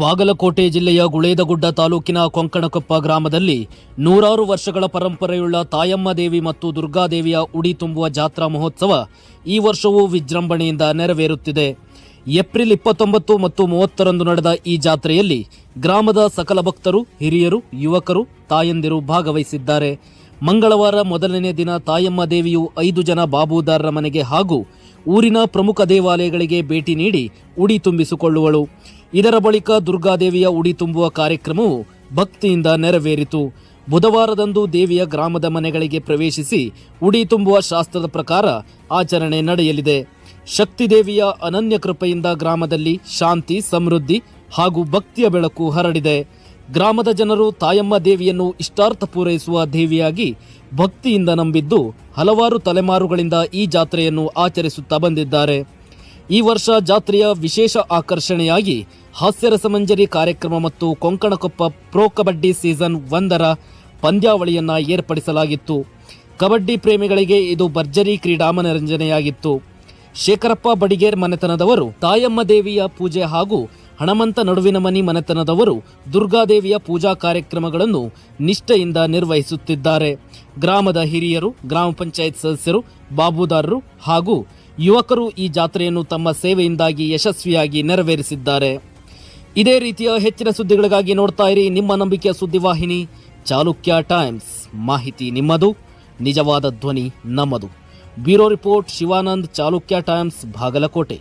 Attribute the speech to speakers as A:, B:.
A: ಬಾಗಲಕೋಟೆ ಜಿಲ್ಲೆಯ ಗುಳೇದಗುಡ್ಡ ತಾಲೂಕಿನ ಕೊಂಕಣಕೊಪ್ಪ ಗ್ರಾಮದಲ್ಲಿ ನೂರಾರು ವರ್ಷಗಳ ಪರಂಪರೆಯುಳ್ಳ ತಾಯಮ್ಮ ದೇವಿ ಮತ್ತು ದುರ್ಗಾದೇವಿಯ ಉಡಿ ತುಂಬುವ ಜಾತ್ರಾ ಮಹೋತ್ಸವ ಈ ವರ್ಷವೂ ವಿಜೃಂಭಣೆಯಿಂದ ನೆರವೇರುತ್ತಿದೆ. ಏಪ್ರಿಲ್ ಇಪ್ಪತ್ತೊಂಬತ್ತು ಮತ್ತು ಮೂವತ್ತರಂದು ನಡೆದ ಈ ಜಾತ್ರೆಯಲ್ಲಿ ಗ್ರಾಮದ ಸಕಲ ಭಕ್ತರು, ಹಿರಿಯರು, ಯುವಕರು, ತಾಯಂದಿರು ಭಾಗವಹಿಸಿದ್ದಾರೆ. ಮಂಗಳವಾರ ಮೊದಲನೇ ದಿನ ತಾಯಮ್ಮ ದೇವಿಯು ಐದು ಜನ ಬಾಬುದಾರರ ಮನೆಗೆ ಹಾಗೂ ಊರಿನ ಪ್ರಮುಖ ದೇವಾಲಯಗಳಿಗೆ ಭೇಟಿ ನೀಡಿ ಉಡಿ ತುಂಬಿಸಿಕೊಳ್ಳುವಳು. ಇದರ ಬಳಿಕ ದುರ್ಗಾದೇವಿಯ ಉಡಿ ತುಂಬುವ ಕಾರ್ಯಕ್ರಮವು ಭಕ್ತಿಯಿಂದ ನೆರವೇರಿತು. ಬುಧವಾರದಂದು ದೇವಿಯ ಗ್ರಾಮದ ಮನೆಗಳಿಗೆ ಪ್ರವೇಶಿಸಿ ಉಡಿ ತುಂಬುವ ಶಾಸ್ತ್ರದ ಪ್ರಕಾರ ಆಚರಣೆ ನಡೆಯಲಿದೆ. ಶಕ್ತಿ ದೇವಿಯ ಅನನ್ಯ ಕೃಪೆಯಿಂದ ಗ್ರಾಮದಲ್ಲಿ ಶಾಂತಿ, ಸಮೃದ್ಧಿ ಹಾಗೂ ಭಕ್ತಿಯ ಬೆಳಕು ಹರಡಿದೆ. ಗ್ರಾಮದ ಜನರು ತಾಯಮ್ಮ ದೇವಿಯನ್ನು ಇಷ್ಟಾರ್ಥ ಪೂರೈಸುವ ದೇವಿಯಾಗಿ ಭಕ್ತಿಯಿಂದ ನಂಬಿದ್ದು ಹಲವಾರು ತಲೆಮಾರುಗಳಿಂದ ಈ ಜಾತ್ರೆಯನ್ನು ಆಚರಿಸುತ್ತಾ ಬಂದಿದ್ದಾರೆ. ಈ ವರ್ಷ ಜಾತ್ರೆಯ ವಿಶೇಷ ಆಕರ್ಷಣೆಯಾಗಿ ಹಾಸ್ಯರಸ ಮಂಜರಿ ಕಾರ್ಯಕ್ರಮ ಮತ್ತು ಕೊಂಕಣಕೊಪ್ಪ ಪ್ರೊ ಕಬಡ್ಡಿ ಸೀಸನ್ ಒಂದರ ಪಂದ್ಯಾವಳಿಯನ್ನು ಏರ್ಪಡಿಸಲಾಗಿತ್ತು. ಕಬಡ್ಡಿ ಪ್ರೇಮಿಗಳಿಗೆ ಇದು ಭರ್ಜರಿ ಕ್ರೀಡಾ ಮನರಂಜನೆಯಾಗಿತ್ತು ಶೇಖರಪ್ಪ ಬಡಿಗೇರ್ ಮನೆತನದವರು, ತಾಯಮ್ಮ ದೇವಿಯ ಪೂಜೆ ಹಾಗೂ ಹಣಮಂತ ನಡುವಿನ ಮನಿ ಮನೆತನದವರು ದುರ್ಗಾದೇವಿಯ ಪೂಜಾ ಕಾರ್ಯಕ್ರಮಗಳನ್ನು ನಿಷ್ಠೆಯಿಂದ ನಿರ್ವಹಿಸುತ್ತಿದ್ದಾರೆ. ಗ್ರಾಮದ ಹಿರಿಯರು, ಗ್ರಾಮ ಪಂಚಾಯತ್ ಸದಸ್ಯರು, ಬಾಬುದಾರರು ಹಾಗೂ ಯುವಕರು ಈ ಜಾತ್ರೆಯನ್ನು ತಮ್ಮ ಸೇವೆಯಿಂದಾಗಿ ಯಶಸ್ವಿಯಾಗಿ ನೆರವೇರಿಸಿದ್ದಾರೆ. ಇದೇ ರೀತಿಯ ಹೆಚ್ಚಿನ ಸುದ್ದಿಗಳಿಗಾಗಿ ನೋಡ್ತಾ ಇರಿ ನಿಮ್ಮ ನಂಬಿಕೆಯ ಸುದ್ದಿವಾಹಿನಿ ಚಾಲುಕ್ಯ ಟೈಮ್ಸ್. ಮಾಹಿತಿ ನಿಮ್ಮದು, ನಿಜವಾದ ಧ್ವನಿ ನಮ್ಮದು. Bureau report Shivanand, Chalukya Times, Bagalkot.